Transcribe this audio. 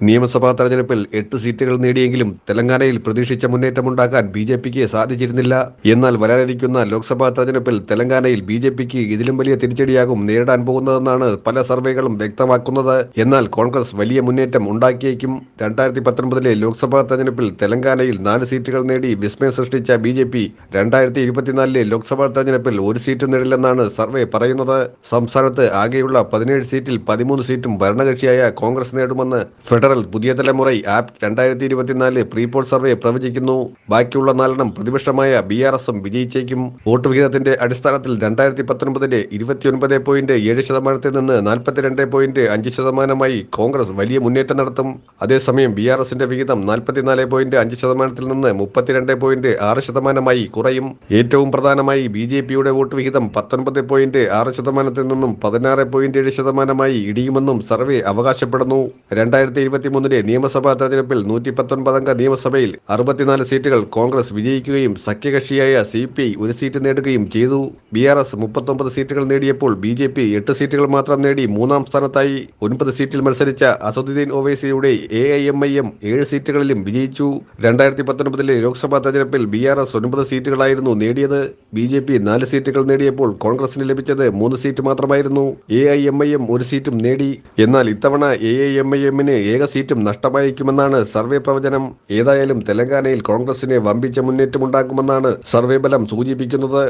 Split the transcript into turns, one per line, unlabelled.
നിയമസഭാ തെരഞ്ഞെടുപ്പിൽ എട്ട് സീറ്റുകൾ നേടിയെങ്കിലും തെലങ്കാനയിൽ പ്രതീക്ഷിച്ച മുന്നേറ്റമുണ്ടാക്കാൻ ബി ജെ പിക്ക് സാധിച്ചിരുന്നില്ല. എന്നാൽ വരാനിരിക്കുന്ന ലോക്സഭാ തെരഞ്ഞെടുപ്പിൽ തെലങ്കാനയിൽ ബി ജെ പിക്ക് ഇതിലും വലിയ തിരിച്ചടിയാകും നേരിടാൻ പോകുന്നതെന്നാണ് പല സർവേകളും വ്യക്തമാക്കുന്നത്. എന്നാൽ കോൺഗ്രസ് വലിയ മുന്നേറ്റം ഉണ്ടാക്കിയേക്കും. രണ്ടായിരത്തി പത്തൊൻപതിലെ ലോക്സഭാ തെരഞ്ഞെടുപ്പിൽ തെലങ്കാനയിൽ നാല് സീറ്റുകൾ നേടി വിസ്മയം സൃഷ്ടിച്ച ബി ജെ പി രണ്ടായിരത്തി ഇരുപത്തിനാലിലെ ലോക്സഭാ തെരഞ്ഞെടുപ്പിൽ ഒരു സീറ്റും നേടില്ലെന്നാണ് സർവേ പറയുന്നത്. സംസ്ഥാനത്ത് ആകെയുള്ള പതിനേഴ് സീറ്റിൽ പതിമൂന്ന് സീറ്റും ഭരണകക്ഷിയായ കോൺഗ്രസ് നേടുമെന്ന് ഫെഡറൽ പുതിയ തലമുറ ആപ്പ് രണ്ടായിരത്തി ഇരുപത്തിനാല് പ്രീപോൾ സർവേ പ്രവചിക്കുന്നു. ബാക്കിയുള്ള നാലെണ്ണം പ്രതിപക്ഷമായ ബി ആർ എസും വിജയിച്ചേക്കും വോട്ട് വിഹിതത്തിന്റെ അടിസ്ഥാനത്തിൽ രണ്ടായിരത്തി പത്തൊൻപതിലെ ഇരുപത്തിയൊൻപത് പോയിന്റ് ഏഴ് ശതമാനത്തിൽ നിന്ന് നാൽപ്പത്തിരണ്ട് പോയിന്റ് അഞ്ച് ശതമാനമായി കോൺഗ്രസ് വലിയ മുന്നേറ്റം നടത്തും. അതേസമയം ബി ആർ എസിന്റെ വിഹിതം നാൽപ്പത്തിനാല് പോയിന്റ് അഞ്ച് ശതമാനത്തിൽ നിന്ന് മുപ്പത്തിരണ്ട് പോയിന്റ് ആറ് ശതമാനമായി കുറയും. ഏറ്റവും പ്രധാനമായി ബി ജെ പിയുടെ വോട്ട് വിഹിതം പത്തൊൻപത് പോയിന്റ് ആറ് ശതമാനത്തിൽ നിന്നും പതിനാറ് പോയിന്റ് ഏഴ് ശതമാനമായി ഇടിയുമെന്നും സർവേ അവകാശപ്പെടുന്നു. രണ്ടായിരത്തി ഇരുപത്തിമൂന്നിലെ നിയമസഭാ തെരഞ്ഞെടുപ്പിൽ നൂറ്റി പത്തൊൻപതംഗ നിയമസഭയിൽ അറുപത്തിനാല് സീറ്റുകൾ കോൺഗ്രസ് വിജയിക്കുകയും സഖ്യകക്ഷിയായ സി പി ഐ ഒരു സീറ്റ് നേടുകയും ചെയ്തു. ബി ആർ എസ് മുപ്പത്തൊമ്പത് സീറ്റുകൾ നേടിയപ്പോൾ ബി ജെ പി എട്ട് സീറ്റുകൾ മാത്രം നേടി മൂന്നാം സ്ഥാനത്തായി. ഒൻപത് സീറ്റിൽ മത്സരിച്ച Asaduddin ഒവൈസിയുടെ A I M I M ഏഴ് സീറ്റുകളിലും വിജയിച്ചു. രണ്ടായിരത്തി പത്തൊൻപതിലെ ലോക്സഭാ തെരഞ്ഞെടുപ്പിൽ ബി ആർ എസ് ഒൻപത് സീറ്റുകളായിരുന്നു നേടിയത്. ബി ജെ പി നാല് സീറ്റുകൾ നേടിയപ്പോൾ കോൺഗ്രസിന് ലഭിച്ചത് മൂന്ന് സീറ്റ് മാത്രമായിരുന്നു. A I M I M ഒരു സീറ്റും നേടി. എന്നാൽ ഇത്തവണ എ ഐ എം ഐ എമ്മിന് ഏക സീറ്റും നഷ്ടമായിരിക്കുമെന്നാണ് സർവേ പ്രവചനം. ഏതായാലും തെലങ്കാനയിൽ കോൺഗ്രസിന് വമ്പിച്ച മുന്നേറ്റമുണ്ടാകുമെന്നാണ് സർവേ ബലം സൂചിപ്പിക്കുന്നത്.